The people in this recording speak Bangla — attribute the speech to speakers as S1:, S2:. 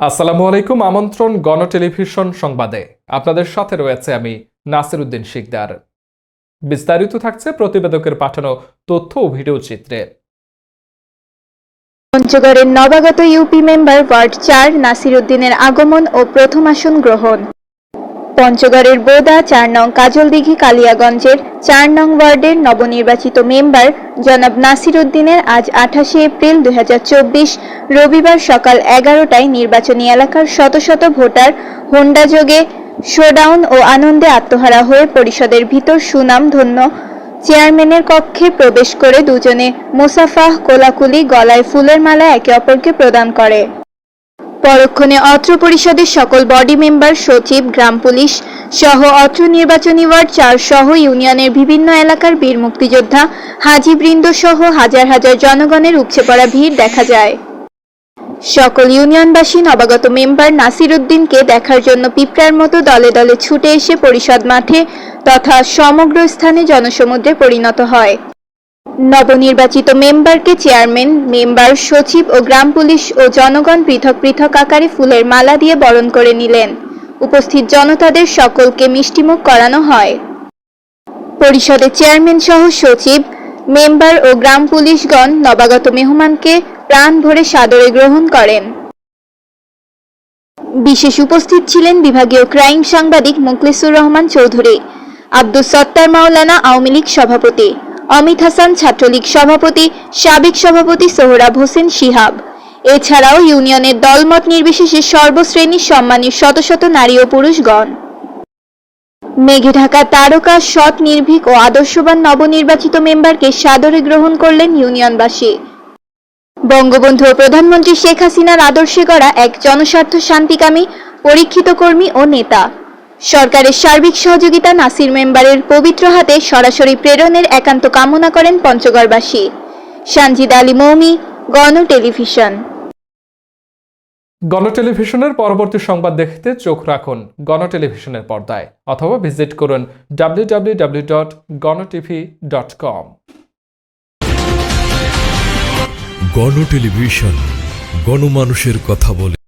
S1: আসসালামু আলাইকুম, আমন্ত্রণ গণ টেলিভিশন সংবাদে। আপনাদের সাথে রয়েছে আমি নাসির উদ্দিন শিকদার। বিস্তারিত থাকছে প্রতিবেদকের পাঠানো তথ্য ও ভিডিও চিত্রে।
S2: পঞ্চগড়ের নবাগত ইউপি মেম্বার ওয়ার্ড চার নাসির উদ্দিনের আগমন ও প্রথম আসন গ্রহণ। পঞ্চগড়ের বোদা, চার নং কাজলদিঘি, কালিয়াগঞ্জের চার নং ওয়ার্ডের নবনির্বাচিত মেম্বার জনাব নাসির উদ্দিনের আজ আঠাশে এপ্রিল দু হাজার চব্বিশ রবিবার সকাল এগারোটায় নির্বাচনী এলাকার শত শত ভোটার হোন্ডা যোগে শোডাউন ও আনন্দে আত্মহারা হয়ে পরিষদের ভিতর সুনাম ধন্য চেয়ারম্যানের কক্ষে প্রবেশ করে দুজনে মোসাফাহ কোলাকুলি গলায় ফুলের মালা একে অপরকে প্রদান করে। পরক্ষণে অত্র পরিষদের সকল বডি মেম্বার, সচিব, গ্রাম পুলিশ সহ অত্র নির্বাচনী ওয়ার্ড, চার সহ ইউনিয়নের বিভিন্ন এলাকার বীর মুক্তিযোদ্ধা হাজিবৃন্দ সহ হাজার হাজার জনগণের উপচে পড়া ভিড় দেখা যায়। সকল ইউনিয়নবাসী, নবাগত মেম্বার নাসির উদ্দিনকে দেখার জন্য পিঁপড়ার মতো দলে দলে ছুটে এসে পরিষদ মাঠে তথা সমগ্র স্থানে জনসমুদ্রে পরিণত হয়। নবনির্বাচিত মেম্বারকে চেয়ারম্যান, মেম্বার, সচিব ও গ্রাম পুলিশ ও জনগণ পৃথক পৃথক আকারে ফুলের মালা দিয়ে বরণ করে নিলেন। উপস্থিত জনতাদের সকলকে মিষ্টিমুখ করানো হয়। পরিষদের চেয়ারম্যান সহ সচিব, মেম্বার ও গ্রাম পুলিশগণ নবাগত মেহমানকে প্রাণ ভরে সাদরে গ্রহণ করেন। বিশেষ উপস্থিত ছিলেন বিভাগীয় ক্রাইম সাংবাদিক মুখলিসুর রহমান চৌধুরী, আব্দুস সত্তার মাওলানা আওয়ামী লীগ সভাপতি। অমিত হাসান, ছাত্রলীগ সভাপতি, সাবেক সভাপতি সোহরাব হোসেন শিহাব। এছাড়াও ইউনিয়নের দলমত নির্বিশেষে সর্বশ্রেণীর সম্মানের শত শত নারী ও পুরুষগণ। মেঘে ঢাকা তারকা, সৎ, নির্ভীক ও আদর্শবান নবনির্বাচিত মেম্বারকে সাদরে গ্রহণ করলেন ইউনিয়নবাসী। বঙ্গবন্ধু ও প্রধানমন্ত্রী শেখ হাসিনার আদর্শে গড়া এক জনস্বার্থ শান্তিকামী পরীক্ষিত কর্মী ও নেতা। সরকারের সার্বিক সহযোগিতা নাসির মেম্বারের পবিত্র হাতে সরাসরি প্রেরণের একান্ত কামনা করেন পঞ্চগড়বাসী। সানজিদ আলী মৌমি গণ টেলিভিশন।
S1: গণ টেলিভিশনের পরবর্তী সংবাদ দেখতে চোখ রাখুন গণ টেলিভিশনের পর্দায় অথবা ভিজিট করুন W W W dot Gono TV dot com
S3: Gono television গণমানুষের কথা বলে।